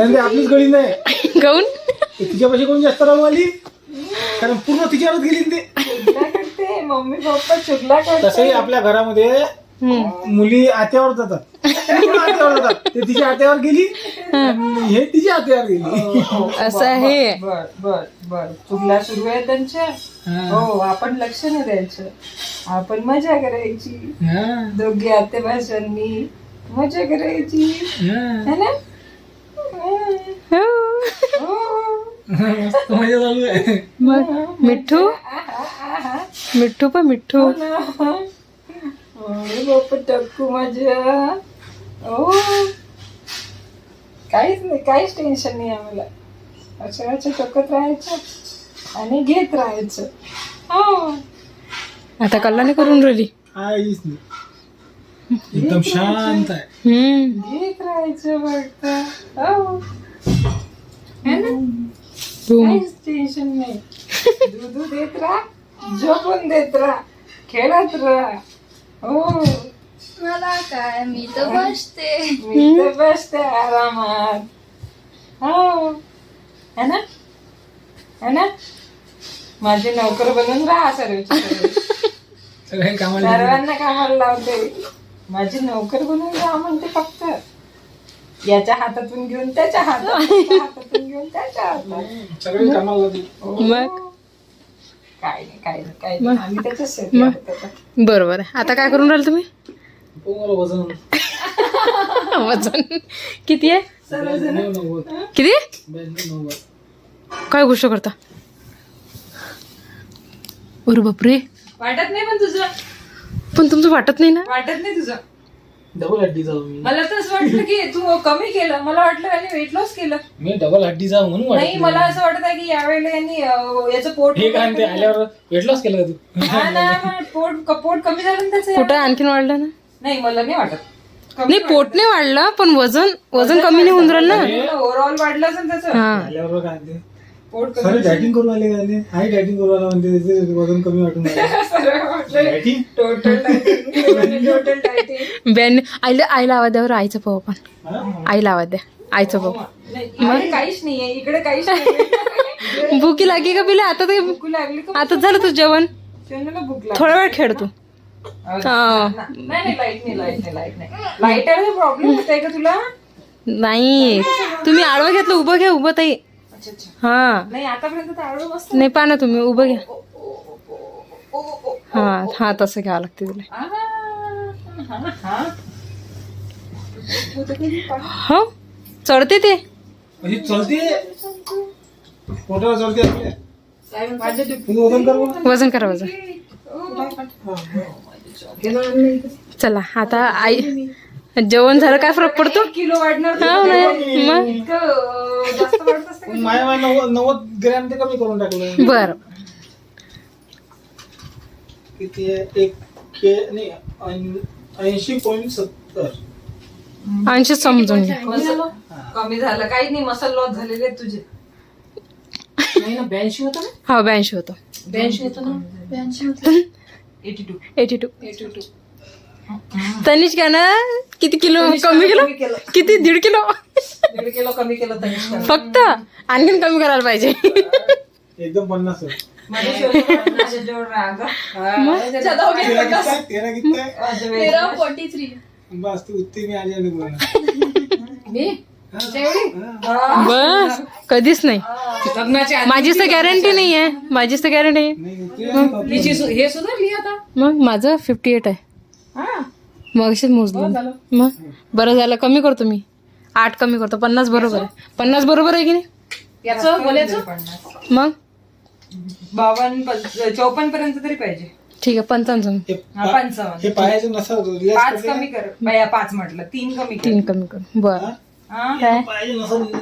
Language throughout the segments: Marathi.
कारण ते आपलीच गळी नाही. काऊन? ते तिच्यापाशी कोण जास्त राहू आली? कारण पूर्ण तिच्यावरच गेली ना ते. करते मम्मी पप्पा चुगला करते. तसंही आपल्या घरामध्ये मुली आत्यावर जातात. पूर्ण आत्यावर जातात. ते तिच्या आत्यावर गेली हे. तिच्या आत्यावर गेली. असं आहे. बर बर बर. चुगला सुरू आहे त्यांच्या? हो. आपण लक्ष नाही द्यायचं. आपण मजा करायची. हा, दोघी आते भाषांनी मजा करायची. हा. है ना हो. हो. मस्त मजा चालू आहे मग मिठ्ठू मिठ्ठू पण मिठ्ठू अरे बाप टक्कू माझ्या हो काहीच नाही काहीच टेन्शन नाही आम्हाला. अशा टकत राहायचं आणि घेत राहायचं. हो. आता कल्लाने करून राहिली. काहीच नाही. एकदम शांत आहे. हम्म. घेत राहायचं फक्त. हो. है ना? धूम. काहीच टेन्शन नाही। दूध देत राहा झोपून देत राहा खेळत राहा. हो. मला काय मी तर बसते. मी तर बसते आरामात. हो. है ना? है ना? माझे नोकर बनून राहा सर्व. सगळे कामाला सर्वांना कामाला लावते. माझी नोकर बनून राहा म्हणते फक्त. याच्या हातातून घेऊन त्याच्या हातात त्याच्या हातातून घेऊन त्याच्या हातात सगळे कामाला जाते. हो. मग? काय नाही काय नाही काय नाही. आम्ही त्याच्याच शेती आहोत आता. बरोबर आहे. आता काय करून राहिले तुम्ही? पोंगाला वजन. वजन. किती आहे? ब्याण्णव, नव्वद. किती? ब्याण्णव, नव्वद. काय गोष्ट करता? अरे बापरे. वाटत नाही पण तुझं. पण तुमचं वाटत नाही ना? वाटत नाही तुझं. डबल हड्डी जाऊ मी. मला तर असं वाटलं की तू कमी केलं. मला वाटलं यांनी वेट लॉस केलं. मी डबल हड्डी जाऊ म्हणून नाही मला असं वाटत आहे की यावेळेला यांनी अं, याचं पोट हे काय आल्यावर वेट लॉस केलं का तू? हा ना, मग पोट पोट कमी झालं ना त्याचं. कुठं आणखीन वाढलं ना? नाही मला नाही वाटत. कमी नाही पोट नाही वाढलं पण वजन वजन कमी नाही होऊन राहिलं ना? ओव्हरऑल वाढलं असेल त्याचं. हा. आल्यावर काय ते पोट कमी सर डायटिंग करून आले का ते डायटिंग करून आला म्हणते त्याचे वजन कमी वाटून dieting total dieting total dieting ban आईला आईला आवाज द्यावर आईचं पाहू आपण. आईला आवाज द्या. आईचं पाहू. नाही काहीच नाहीये इकडे काहीच नाही भुकी लागी का पिले आता ते भूक लागली का आता झालं तुझं जेवण? भूक लागली. थोडा वेळ खेळ तू. हा. नाही नाही लाइट नाही लाइट नाही लाइट नाही लाइट प्रॉब्लेम होत आहे का तुला? नाही. तुम्ही आडवं घेतलं उभं घ्या उभं ताई. हा. नाही आतापर्यंत तर आवड मस्त नाही पहा ना तुम्ही उभं घ्या. हा हा तसं घ्यावं लागते तुला. हा, हा. हो. चढते ते. वजन करा वजन चला आता आई जेवण झालं काय फरक पडतो? किलो वाढणार माया माया नव्वद नव्वद ग्रॅम ते कमी करून टाकलं बर. किती आहे? एक के नाही ऐंशी पॉईंट सत्तर. ऐंशी समजून घ्या कमी झालं? काही नाही मसल लॉस झालेले आहेत तुझे. नाही ना ब्याऐंशी होतं ना? हा ब्याऐंशी होतो. ब्याऐंशी होतं ना? ब्याऐंशी होते. Eighty two eighty two. Eighty two. Tanish का ना किती किलो कमी किलो? कमी केलं. किती? दीड किलो? दीड किलो कमी केलं तनिष्का फक्त आणखीन कमी करायला पाहिजे. एकदम पन्नास. आहे. माझ्या जवळ राग हा, तेरा? तेरा फोर्टी थ्री बस तू उतनी में आ जाने बोला. मी? बस कधीच नाही. आधी माझीच तर गॅरंटी नाही आहे माझीच तर गॅरंटी आहे नहीं उतनी हिची सु- हे सुधारली आता? मग माझं फिफ्टी एट आहे. मग अशीच मोजलं. मग? बरं झालं. कमी करतो मी. आठ कमी करतो. पन्नास बरोबर आहे. पन्नास बरोबर आहे की नाही? मग? बावन्न पं- चौपन्न पर्यंत तरी पाहिजे. ठीक आहे. पंचावन्न पंचावन्न. हे पाच कमी कर. बाया पाच म्हटलं. तीन कमी कर. तीन कमी कर. बर.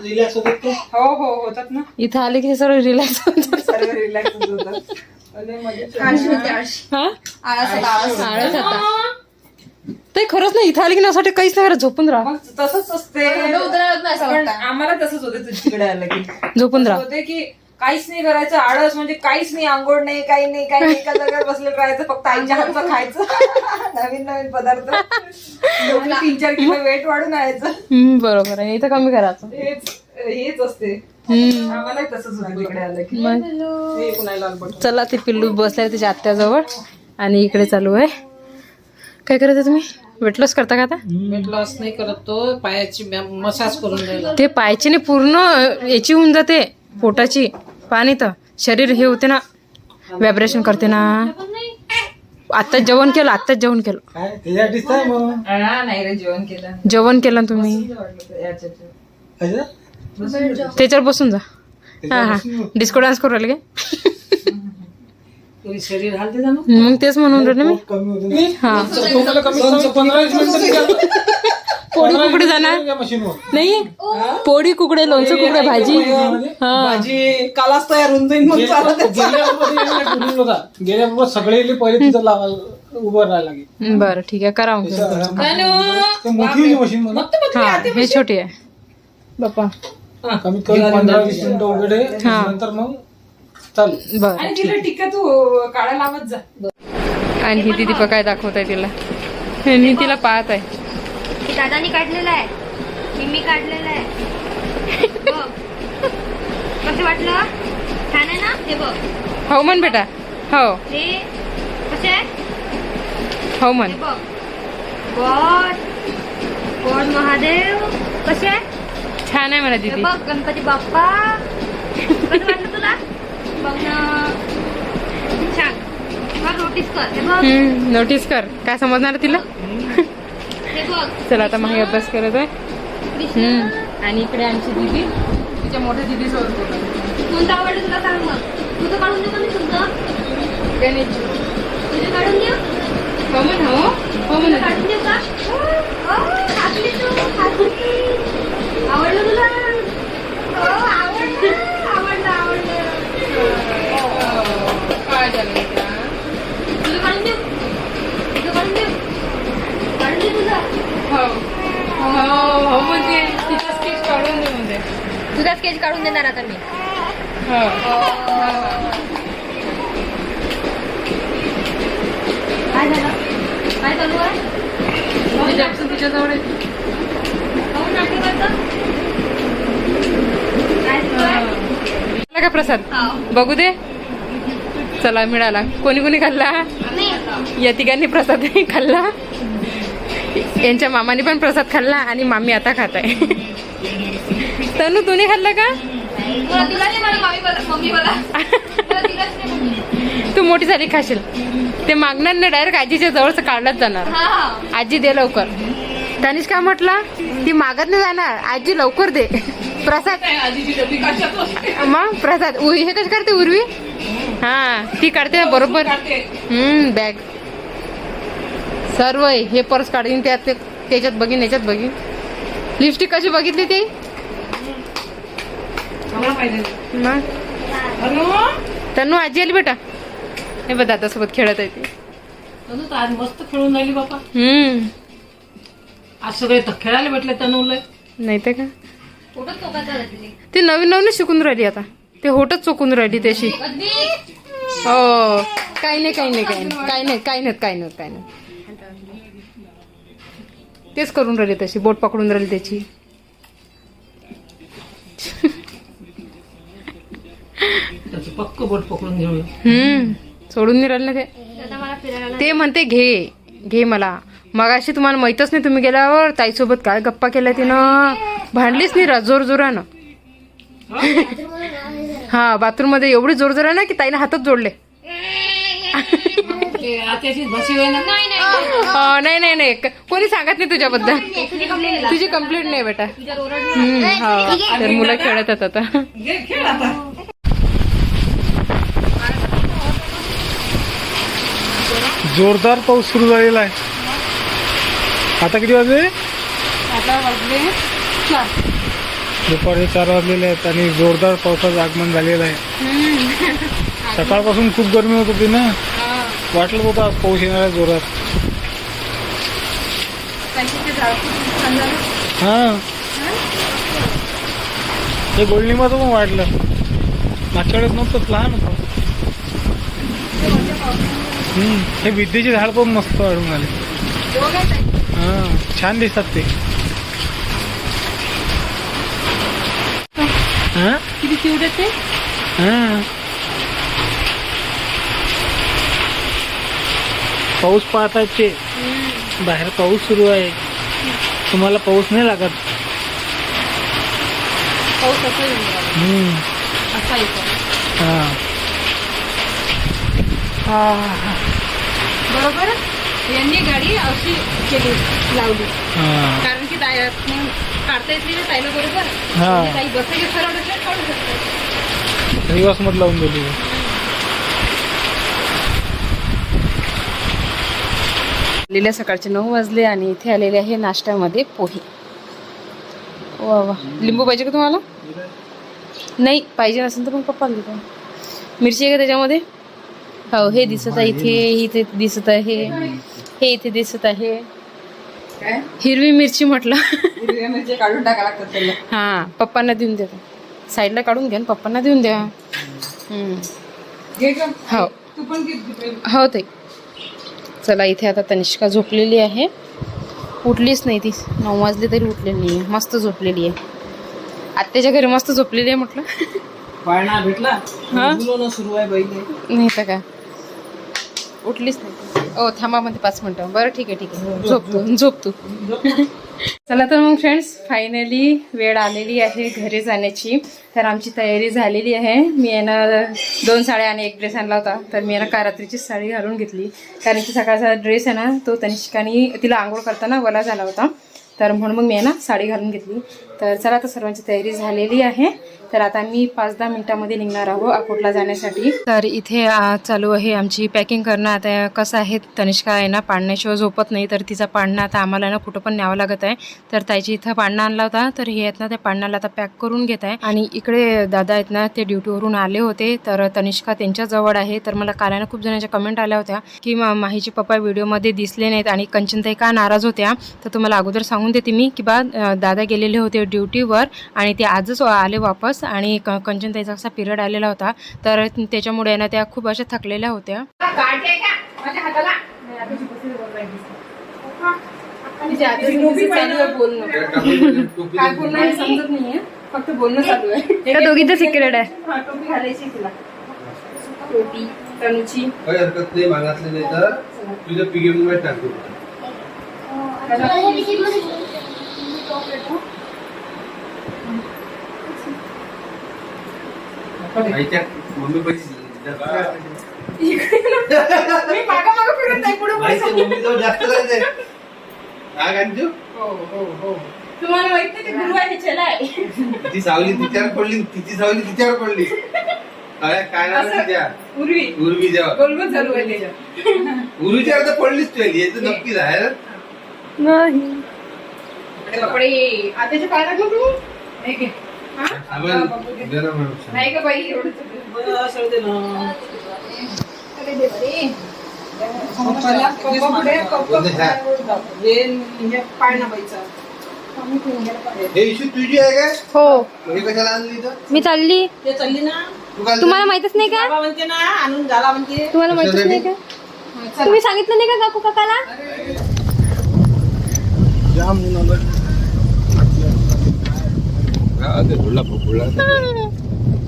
रिलॅक्स होतात ते. हो हो होतात ना. इथं आले की हे सगळं रिलॅक्स सर्व रिलॅक्स होतात. हा? ते खरंच नाही इथं आले की नाही वाटतं काहीच नाही झोपून राहा. मग तसंच असते. आम्हाला तसंच होते तुझ्याकडे आलं की. झोपून राहा. होते की काहीच नाही करायचं आळस म्हणजे काहीच नाही आंघोळ नाही काही नाही काही नाही एका जागेवर बसलेलं राहायचं फक्त आईच्या हातचं खायचं. नवीन नवीन पदार्थ. तीन चार किलो वेट वाढून आणायचं. हम्म, बरोबर आहे. इथं कमी करायचं. हेच हेच असते. हम्म. आम्हालाही तसंच होतं इकडे आलं की. मग हे कुणाला लाल बटन चला ते पिल्लू बसलाय त्याच्या आत्याजवळ. आणि इकडे चालू आहे. काय करत आहे तुम्ही? वेट लॉस करता का आता? वेट लॉस नाही करत तो. पायाची मसाज करून राहिला ते पायची नाही पूर्ण याची होऊन जाते पोटाची. पाणी तर शरीर हे होते ना. व्हायब्रेशन करते ना. आत्ताच जेवण केलं आत्ताच जेवण केलं. नाही रे जेवण केलं. जेवण केलं ना तुम्ही. त्याच्यावर बसून जा. हा हा. डिस्को डान्स करू राहिले काय तरी शरीर हालते जाणं मग. तेच म्हणून राहिले मी. कमी होते ना. हा. पंधरा. पोळी कुकडे जाणार? नाही? पोळी कुकडे लोणचं कुकडे भाजी? हा भाजी कालाच तयार होऊन जाईल मग चालत गेल्या गेल्याबरोबर सगळे पहिले तिथं लावा उभं राहायला लागेल. बरं ठीक आहे करा मग. ते मोठी होती मशीन म्हणा. हा हे छोटी आहे. बाप्पा. कमीत कमी पंधरा वीस मिनिटं वगैरे हा. नंतर मग चालू. बरं आणि तिला टिक्का तू काळा लावत जा. आणि ही दिदी काय दाखवत आहे तिला. मी तिला पाहत आहे. हे दादानी काढलेलं आहे. हे मी काढलेलं आहे. बघ. कसं वाटलं? छान आहे ना? हे बघ. हो म्हण बेटा. हो. हे कसे आहे? हो म्हण. बघ. गॉड. गॉड महादेव. कसे आहे? छान आहे हे दिदी. बघ गणपती बाप्पा. कसं वाटलं तुला? बघ ना. छान. बघ नोटीस कर. हे बघ. नोटीस कर. काय समजणार तिला? चला आता माही अभ्यास करत आहे. आणि इकडे आमची दिदी. तिच्या मोठ्या दिदी सोबत कोणतं आवडलं तुला सांग मग. तुझं काढून देऊ का मी तुमचं तुझं काढून देऊ हो म्हण हो? हो म्हण काढून देऊ का? हो, तू. आवडलं तुला हो आवडलं आवडलं आवडलं काय झालं तुझं काढून देऊ तुझं काढून देऊ काढून दे तुझं हो हो हो म्हणते तिचा स्केच काढून दे म्हणते तुझा स्केच काढून देणार आता मी. हो. काय झालं? चालू आहे? का प्रसाद. बघू दे. चला मिळाला. कोणी कोणी खाल्ला? या तिघांनी प्रसाद खाल्ला. यांच्या मामाने पण प्रसाद खाल्ला आणि मामी आता खात आहे. तनु तुम्ही खाल्ला का? तू मोठी झाली खाशील. ते मागणार नाही डायरेक्ट आजीच्या जवळच काढलाच जाणार. हा हा. आजी दे लवकर. त्यानेच काय म्हटलं? ती मागत नाही जाणार. आजी लवकर दे. प्रसाद मग प्रसाद हे कशी करते उर्वी? हा ती काढते ना बरोबर. हम्म बॅग. सर्व. हे पर्स काढीन त्यात ते- त्याच्यात बघीन याच्यात बघीन. लिपस्टिक कशी बघितली ते? तनु आजी आली बेटा? हे बघ दादासोबत खेळत आहे ती. आज मस्त खेळून राहिली बाबा हम्म. आज सगळे खेळायला भेटले नाही तर का? ती नवीन नवीन शिकून राहिली आता. ते होटच चोकून राहिली त्याशी हो. काही नाही काही नाही काही नाही. काही नाही काही नाही काही नाही काही नाही. तेच करून राहिली तशी. बोट पकडून राहिली त्याचं. पक्क बोट पकडून घेऊया हम्म सोडून नाही राहिले ना ते. आता मला फिरायला ते म्हणते घे घे मला. मगाशी तुम्हाला माहीतच नाही तुम्ही गेल्यावर ताईसोबत काय गप्पा केल्या तिनं? भांडलीच नाही रा जोर जोरानं हा बाथरूममध्ये एवढी जोर जोरानं की ताईने हातच जोडले. नाही नाही. नाही नाही नाही. क- कोणी सांगत नाही तुझ्याबद्दल. तुझी कंप्लेंट नाही बेटा. हम्म, हा. तर मुलं खेळत आता घे खेळ आता जोरदार पाऊस सुरू झालेला आहे. आता किती वाजले? दुपारचे चार. वाजलेले आहेत आणि जोरदार पावसाचं आगमन झालेलं आहे. सकाळपासून खूप गरमी होत होती ना? वाटलं होतं आज पाऊस येणार आहे जोरात. हा. हे गोल्डनिमाचं पण वाटलं मागच्या वेळेस नव्हतं लहान होतं. हे विद्येचे झाड पण मस्त वाढून आले. हा छान दिसतात ते. हा? किती क्यूट आहे ते? हा. पाऊस पाहतात ते बाहेर पाऊस सुरू आहे. तुम्हाला पाऊस नाही लागत? पाऊस असा हा. बरोबर? यांनी गाडी अशी केली लावली. कारण की काढता येत नाही ताईला बरोबर? ताई बसले की सरळ बसले काढू शकतात रिवर्समध्ये लावून दिली. आलेल्या सकाळचे नऊ वाजले आणि इथे आलेले आहे नाश्त्यामध्ये पोहे. वा वा. लिंबू पाहिजे का तुम्हाला? नाही पाहिजे नसेल तर मग पप्पाला देतो. मिरची आहे का त्याच्यामध्ये? हो हे दिसत आहे इथे इथे दिसत आहे हे इथे दिसत आहे. हिरवी मिरची म्हटलं. काढून टाका लागतात त्याला. हां पप्पांना देऊन द्या साईडला काढून घ्या पप्पांना देऊन द्या. का हो. हो ते चला इथे आता तनिष्का झोपलेली आहे. उठलीच नाही ती. नऊ वाजले तरी उठलेली नाही मस्त झोपलेली आहे. आत्याच्या घरी मस्त झोपलेली आहे म्हटलं. भेटला? हा? नाही तर काय. उठलीच नाही. ओ थांबा मध्ये पाच मिनटं. बरं ठीक आहे ठीक आहे. झोपतो झोपतो. चला तर मग फ्रेंड्स फायनली वेळ आलेली आहे घरी जाण्याची. तर आमची तयारी झालेली आहे. मी यानं दोन साड्या आणि एक ड्रेस आणला होता. तर मी यानं कारात्रीची साडी घालून घेतली. कारण की सकाळचा ड्रेस आहे ना तो तनिष्काने तिला आंघोळ करताना वला झाला होता. तर म्हणून मग मी आहे ना साडी घालून घेतली. तर चला आता सर्वांची तयारी झालेली आहे. तर आता मी पाच दहा मिनिटामध्ये निघणार आहो अकोटला जाण्यासाठी. तर इथे चालू आहे आमची पॅकिंग करणं. आता कसं आहे तनिष्का आहे ना पाळण्याशिवाय झोपत नाही. तर तिचा पाळणा आता आम्हाला ना कुठं पण न्यावं लागत आहे. तर ताईची इथं पाडणं आणला होता. तर हे आहेत ना त्या पाडण्याला आता पॅक करून घेत आहे. आणि इकडे दादा आहेत ना ते ड्युटीवरून आले होते. तर तनिष्का त्यांच्याजवळ आहे. तर मला काल खूप जणांच्या कमेंट आल्या होत्या की माहीचे पप्पा व्हिडिओमध्ये दिसले नाहीत आणि कंचनताई का नाराज होत्या? तर तुम्हाला अगोदर सांगून देते मी की बा दादा गेलेले होते ड्युटीवर आणि ते आजच आले वापस आणि क कंचनताईचा असा पिरियड आलेला होता. तर त्याच्यामुळे ना त्या खूप अशा थकलेल्या होत्या. काय बोलणं आहे समजत नाहीये फक्त बोलणं चालू आहे. त्या दोघीचं सिक्रेट आहे हा, टोपी घालायची तिला टोपी तनुची काही हरकत नाही मागासले नाही तर तुझ्या मध्ये आईच्या मम्मी पैसे मी मागं मागं फिरत आहे पुढे पुढे जास्त राहते हा गांजू तुम्हाला माहीत नाही ते गुरु आहे चला आहे. ती सावली तिच्यावर पडली तिची सावली तिच्यावर पडली. अरे काय नाव आहे तिच्या? उर्वी. उर्वीच्यावर गोलगोल चालू आहे त्याच्यात उर्वीच्यावर तर पडलीच पहिली याचं नक्कीच आहे. ना. कपडे आताचे काय लागलं तू. हे घे. नाही का बाई तुझी आहे काय हो कशाला आणली मी चालली. ते चालली ना तुम्हाला माहितच नाही का? म्हणते ना आणून झाला म्हणते तुम्हाला माहितच नाही का? तुम्ही सांगितलं नाही का काकू काकाला जाम हा, ते बोलला बोलला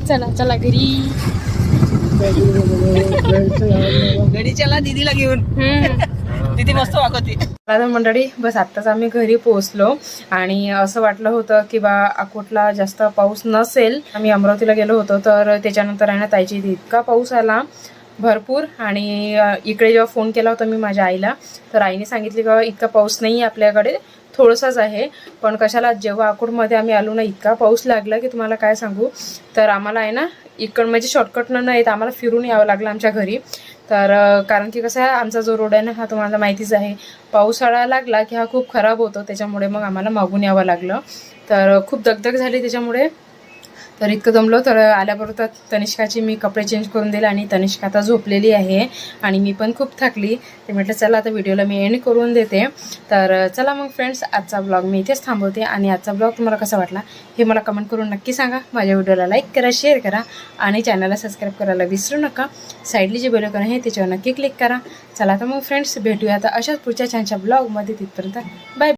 चला चला घरी. गडीच्याला दीदीला घेऊन. दीदी मस्त वागवते. तर मंडळी बस आत्ताच आम्ही घरी पोहोचलो आणि असं वाटलं होतं की बा अकोटला जास्त पाऊस नसेल आम्ही अमरावतीला गेलो होतो तर त्याच्यानंतर आहे ना ताईची इतका पाऊस आला. भरपूर. आणि इकडे जेव्हा फोन केला होता मी माझ्या आईला तर आईने सांगितले का इतका पाऊस नाही आहे आपल्याकडे थोडंसाच आहे. पण कशाला जेव्हा अकोटमध्ये आम्ही आलो ना इतका पाऊस लागला की तुम्हाला काय सांगू? तर आम्हाला आहे ना इकड म्हणजे शॉर्टकटनं नाही येत आम्हाला फिरून यावं लागलं आमच्या घरी. तर कारण की कसं आहे आमचा जो रोड आहे ना हा तुम्हाला माहितीच आहे. पावसाळा लागला की हा खूप खराब होतो त्याच्यामुळे मग आम्हाला मागून यावं लागलं. तर खूप दगदग झाली त्याच्यामुळे. तर इतकं जमलो तर आल्याबरोबर तनिष्काची मी कपडे चेंज करून दिले आणि तनिष्का आता झोपलेली आहे आणि मी पण खूप थकली. ते म्हटलं चला आता व्हिडिओला मी एंड करून देते. तर चला मग फ्रेंड्स आजचा ब्लॉग मी इथेच थांबवते आणि आजचा ब्लॉग तुम्हाला कसा वाटला हे मला कमेंट करून नक्की सांगा. माझ्या व्हिडिओला लाईक करा शेअर करा आणि चॅनलला सबस्क्राईब करायला विसरू नका. साईडली जे बेलकन आहे त्याच्यावर नक्की क्लिक करा. चला तर मग फ्रेंड्स भेटूया आता अशाच पुढच्या छानच्या ब्लॉगमध्ये तिथपर्यंत बाय